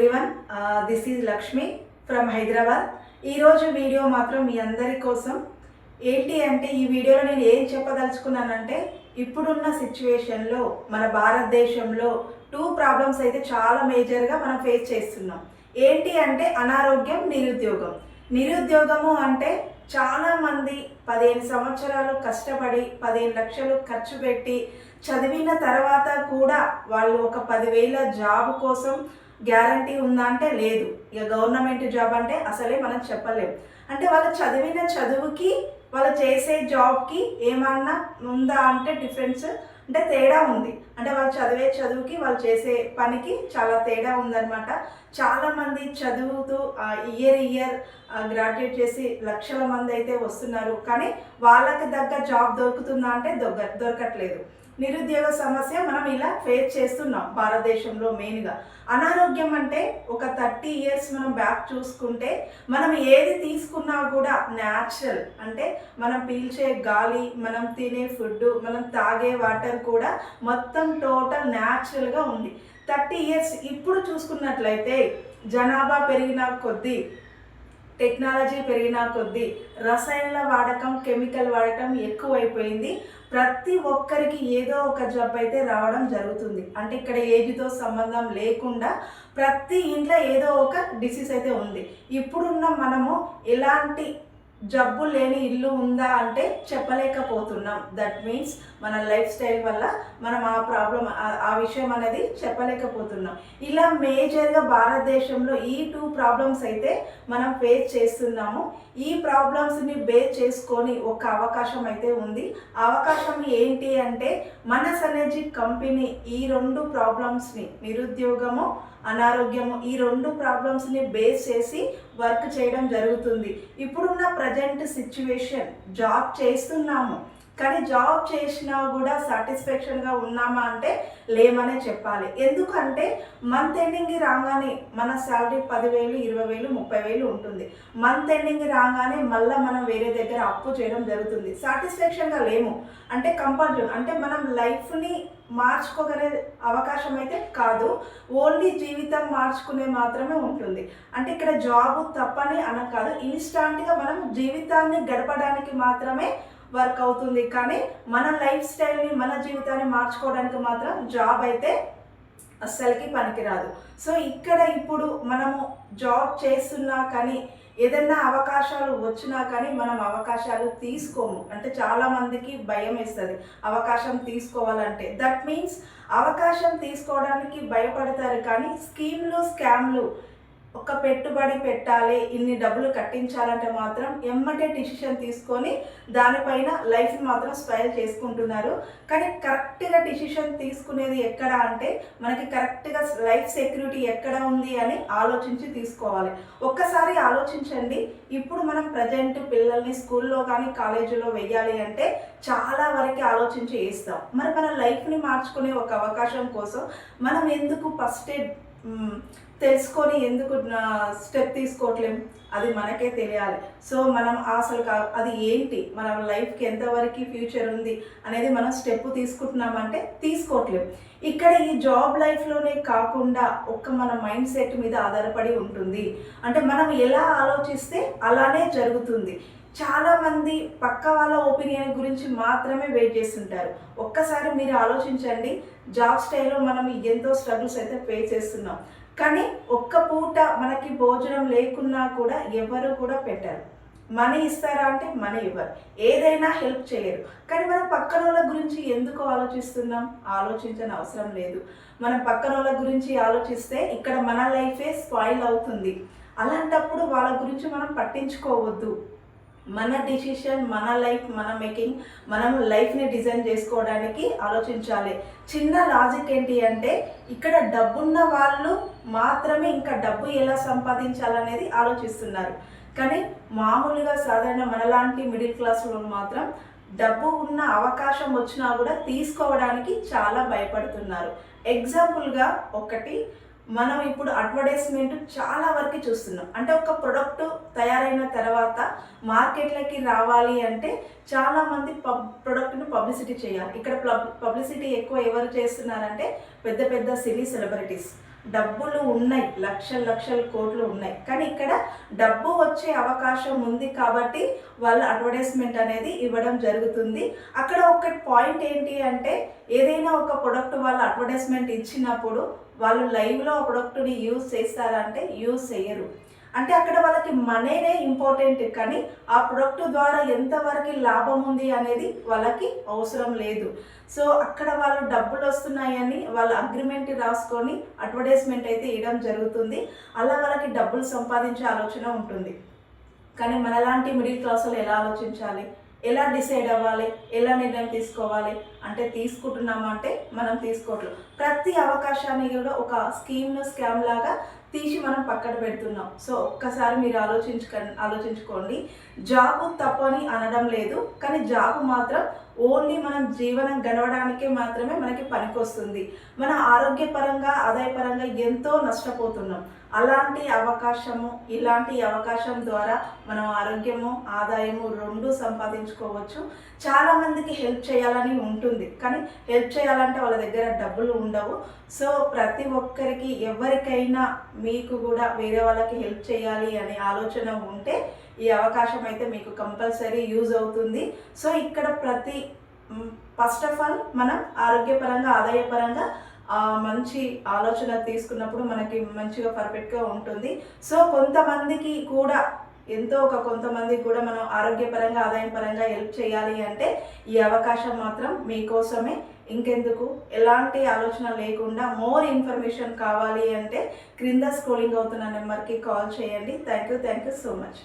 Everyone this is Lakshmi from Hyderabad ఈరోజు video మాత్రం మీ అందరి కోసం. ఏంటి అంటే ఈ వీడియోలో నేను ఏం చెప్పదలుచుకున్నానంటే ఇప్పుడున్న సిచ్యువేషన్లో మన భారతదేశంలో టూ ప్రాబ్లమ్స్ అయితే చాలా మేజర్గా మనం ఫేస్ చేస్తున్నాం. ఏంటి అంటే అనారోగ్యం నిరుద్యోగం. నిరుద్యోగము అంటే చాలామంది పదిహేను సంవత్సరాలు కష్టపడి పదిహేను లక్షలు ఖర్చు పెట్టి చదివిన తర్వాత కూడా వాళ్ళు ఒక పదివేల జాబ్ కోసం గ్యారంటీ ఉందా అంటే లేదు. ఇక గవర్నమెంట్ జాబ్ అంటే అసలే మనం చెప్పలేం. అంటే వాళ్ళు చదివిన చదువుకి వాళ్ళు చేసే జాబ్కి ఏమన్నా ఉందా అంటే డిఫరెన్స్ అంటే తేడా ఉంది. అంటే వాళ్ళు చదివే చదువుకి వాళ్ళు చేసే పనికి చాలా తేడా ఉందన్నమాట. చాలామంది చదువుతూ ఇయర్ ఇయర్ గ్రాడ్యుయేట్ చేసి లక్షల మంది అయితే వస్తున్నారు. కానీ వాళ్ళకి దగ్గర జాబ్ దొరుకుతుందా అంటే దొరక దొరకట్లేదు. నిరుద్యోగ సమస్య మనం ఇలా ఫేస్ చేస్తున్నాం భారతదేశంలో మెయిన్గా అనారోగ్యం అంటే ఒక థర్టీ ఇయర్స్ మనం బ్యాక్ చూసుకుంటే మనం ఏది తీసుకున్నా కూడా న్యాచురల్ అంటే మనం పీల్చే గాలి మనం తినే ఫుడ్ మనం తాగే వాటర్ కూడా మొత్తం టోటల్ న్యాచురల్గా ఉంది. థర్టీ ఇయర్స్ ఇప్పుడు చూసుకున్నట్లయితే జనాభా పెరిగిన కొద్దీ టెక్నాలజీ పెరిగిన కొద్దీ రసాయనాల వాడకం కెమికల్ వాడటం ఎక్కువైపోయింది. ప్రతి ఒక్కరికి ఏదో ఒక జబ్బు అయితే రావడం జరుగుతుంది. అంటే ఇక్కడ ఏజ్తో సంబంధం లేకుండా ప్రతి ఇంట్లో ఏదో ఒక డిసీజ్ అయితే ఉంది. ఇప్పుడున్న మనము ఎలాంటి జబ్బు లేని ఇల్లు ఉందా అంటే చెప్పలేకపోతున్నాం. దట్ మీన్స్ మన లైఫ్ స్టైల్ వల్ల మనం ఆ ప్రాబ్లం ఆ విషయం అనేది చెప్పలేకపోతున్నాం. ఇలా మేజర్గా భారతదేశంలో ఈ టూ ప్రాబ్లమ్స్ అయితే మనం ఫేస్ చేస్తున్నాము. ఈ ప్రాబ్లమ్స్ని బేస్ చేసుకొని ఒక అవకాశం అయితే ఉంది. అవకాశం ఏంటి అంటే మనస్ ఎనర్జీ కంపెనీ ఈ రెండు ప్రాబ్లమ్స్ని నిరుద్యోగము అనారోగ్యము. ఈ రెండు ప్రాబ్లమ్స్ని బేస్ చేసి వర్క్ చేయడం జరుగుతుంది. ఇప్పుడున్న ప్రజెంట్ సిచ్యువేషన్ జాబ్ చేస్తున్నాము. కానీ జాబ్ చేసినా కూడా సాటిస్ఫాక్షన్గా ఉన్నామా అంటే లేమనే చెప్పాలి. ఎందుకంటే మంత్ ఎండింగ్ రాగానే మన శాలరీ పదివేలు ఇరవై వేలు ముప్పై వేలు ఉంటుంది మంత్ ఎండింగ్ రాగానే మళ్ళీ మనం వేరే దగ్గర అప్పు చేయడం జరుగుతుంది. సాటిస్ఫాక్షన్గా లేము. అంటే కంపల్సరీ అంటే మనం లైఫ్ని మార్చుకోగలే అవకాశం అయితే కాదు. ఓన్లీ జీవితం మార్చుకునే మాత్రమే ఉంటుంది. అంటే ఇక్కడ జాబ్ తప్పని అనకాదు. ఇన్స్టాంట్గా మనం జీవితాన్ని గడపడానికి మాత్రమే వర్క్ అవుతుంది. కానీ మన లైఫ్ స్టైల్ని మన జీవితాన్ని మార్చుకోవడానికి మాత్రం జాబ్ అయితే అస్సలకి పనికిరాదు. సో ఇక్కడ ఇప్పుడు మనము జాబ్ చేస్తున్నా కానీ ఏదైనా అవకాశాలు వచ్చినా కానీ మనం అవకాశాలు తీసుకోము. అంటే చాలామందికి భయం వేస్తుంది అవకాశం తీసుకోవాలంటే. దట్ మీన్స్ అవకాశం తీసుకోవడానికి భయపడతారు కానీ స్కీమ్లు స్కామ్లు ఒక పెట్టుబడి పెట్టాలి ఇన్ని డబ్బులు కట్టించాలంటే మాత్రం ఎమ్మటే డిసిషన్ తీసుకొని దానిపైన లైఫ్ మాత్రం స్పైల్ చేసుకుంటున్నారు. కానీ కరెక్ట్గా డిసిషన్ తీసుకునేది ఎక్కడ అంటే మనకి కరెక్ట్గా లైఫ్ సెక్యూరిటీ ఎక్కడ ఉంది అని ఆలోచించి తీసుకోవాలి. ఒక్కసారి ఆలోచించండి ఇప్పుడు మనం ప్రజెంట్ పిల్లల్ని స్కూల్లో కానీ కాలేజీలో వెయ్యాలి అంటే చాలా వరకు ఆలోచించి వేస్తాం మరి మన లైఫ్ని మార్చుకునే ఒక అవకాశం కోసం మనం ఎందుకు ఫస్ట్ తెలుసుకొని ఎందుకు స్టెప్ తీసుకోవట్లేం? అది మనకే తెలియాలి. సో మనం అసలు అది ఏంటి? మన లైఫ్కి ఎంతవరకు ఫ్యూచర్ ఉంది అనేది మనం స్టెప్ తీసుకుంటున్నామంటే తీసుకోవట్లేం. ఇక్కడ ఈ జాబ్ లైఫ్లోనే కాకుండా ఒక్క మన మైండ్ సెట్ మీద ఆధారపడి ఉంటుంది. అంటే మనం ఎలా ఆలోచిస్తే అలానే జరుగుతుంది. చాలామంది పక్క వాళ్ళ ఒపీనియన్ గురించి మాత్రమే వెయిట్ చేస్తుంటారు. ఒక్కసారి మీరు ఆలోచించండి జాబ్ స్టైల్లో మనం ఎంతో స్ట్రగుల్స్ అయితే ఫేస్ చేస్తున్నాం. కానీ ఒక్క పూట మనకి భోజనం లేకున్నా కూడా ఎవరు కూడా పెట్టారు. మనీ ఇస్తారా అంటే మనీ ఇవ్వరు. ఏదైనా హెల్ప్ చేయరు. కానీ మనం పక్కన వాళ్ళ గురించి ఎందుకు ఆలోచిస్తున్నాం? ఆలోచించని అవసరం లేదు. మనం పక్కన వాళ్ళ గురించి ఆలోచిస్తే ఇక్కడ మన లైఫే స్పాయిల్ అవుతుంది. అలాంటప్పుడు వాళ్ళ గురించి మనం పట్టించుకోవద్దు. మన డిసిషన్ మన లైఫ్ మన మేకింగ్ మనం లైఫ్ని డిజైన్ చేసుకోవడానికి ఆలోచించాలి. చిన్న లాజిక్ ఏంటి అంటే ఇక్కడ డబ్బున్న వాళ్ళు మాత్రమే ఇంకా డబ్బు ఎలా సంపాదించాలనేది ఆలోచిస్తున్నారు. కానీ మామూలుగా సాధారణ మనలాంటి మిడిల్ క్లాస్ మాత్రం డబ్బు ఉన్న అవకాశం వచ్చినా కూడా తీసుకోవడానికి చాలా భయపడుతున్నారు. ఎగ్జాంపుల్గా ఒకటి మనం ఇప్పుడు అడ్వర్టైజ్మెంట్ చాలా వరకు చూస్తున్నాం. అంటే ఒక ప్రొడక్ట్ తయారైన తర్వాత మార్కెట్లకి రావాలి అంటే చాలామంది పబ్ ప్రొడక్ట్ను పబ్లిసిటీ చేయాలి. ఇక్కడ పబ్లిసిటీ ఎక్కువ ఎవరు చేస్తున్నారంటే పెద్ద పెద్ద సినీ సెలబ్రిటీస్ డబ్బులు ఉన్నాయి లక్షల లక్షల కోట్లు ఉన్నాయి. కానీ ఇక్కడ డబ్బు వచ్చే అవకాశం ఉంది కాబట్టి వాళ్ళ అడ్వర్టైజ్మెంట్ అనేది ఇవ్వడం జరుగుతుంది. అక్కడ ఒక పాయింట్ ఏంటి అంటే ఏదైనా ఒక ప్రొడక్ట్ వాళ్ళ అడ్వర్టైజ్మెంట్ ఇచ్చినప్పుడు వాళ్ళు లైవ్లో ఆ ప్రొడక్ట్ని యూజ్ చేస్తారంటే యూజ్ చేయరు. అంటే అక్కడ వాళ్ళకి మనీనే ఇంపార్టెంట్ కానీ ఆ ప్రొడక్ట్ ద్వారా ఎంతవరకు లాభం ఉంది అనేది వాళ్ళకి అవసరం లేదు. సో అక్కడ వాళ్ళు డబ్బులు వస్తున్నాయని వాళ్ళ అగ్రిమెంట్ రాసుకొని అడ్వర్టైజ్మెంట్ అయితే ఇవ్వడం జరుగుతుంది. అలా వాళ్ళకి డబ్బులు సంపాదించే ఆలోచన ఉంటుంది. కానీ మనలాంటి మిడిల్ క్లాస్లో ఎలా ఆలోచించాలి? ఎలా డిసైడ్ అవ్వాలి? ఎలా నిర్ణయం తీసుకోవాలి? అంటే తీసుకుంటున్నామంటే మనం తీసుకోవట్లేదు. ప్రతి అవకాశాన్ని కూడా ఒక స్కీమ్ను స్కామ్ లాగా తీసి మనం పక్కన పెడుతున్నాం. సో ఒక్కసారి మీరు ఆలోచించుక ఆలోచించుకోండి. జాబ్ తప్పని అనడం లేదు కానీ జాబ్ మాత్రం ఓన్లీ మనం జీవనం గడవడానికే మాత్రమే మనకి పనికొస్తుంది. మన ఆరోగ్యపరంగా ఆదాయపరంగా ఎంతో నష్టపోతున్నాం. అలాంటి అవకాశము ఇలాంటి అవకాశం ద్వారా మనం ఆరోగ్యము ఆదాయము రెండు సంపాదించుకోవచ్చు. చాలామందికి హెల్ప్ చేయాలని ఉంటుంది. కానీ హెల్ప్ చేయాలంటే వాళ్ళ దగ్గర డబ్బులు ఉండవు. సో ప్రతి ఒక్కరికి ఎవరికైనా మీకు కూడా వేరే వాళ్ళకి హెల్ప్ చేయాలి అనే ఆలోచన ఉంటే ఈ అవకాశం అయితే మీకు కంపల్సరీ యూజ్ అవుతుంది. సో ఇక్కడ ప్రతి ఫస్ట్ ఆఫ్ ఆల్ మనం ఆరోగ్యపరంగా ఆదాయపరంగా మంచి ఆలోచన తీసుకున్నప్పుడు మనకి మంచిగా పర్ఫెక్ట్గా ఉంటుంది. సో కొంతమందికి కూడా ఎంతో ఒక కొంతమందికి కూడా మనం ఆరోగ్యపరంగా ఆదాయం పరంగా హెల్ప్ చేయాలి అంటే ఈ అవకాశం మాత్రం మీకోసమే. ఇంకెందుకు? ఎలాంటి ఆలోచన లేకుండా మోర్ ఇన్ఫర్మేషన్ కావాలి అంటే క్రింద స్క్రోలింగ్ అవుతున్న నెంబర్కి కాల్ చేయండి. Thank you thank you so much.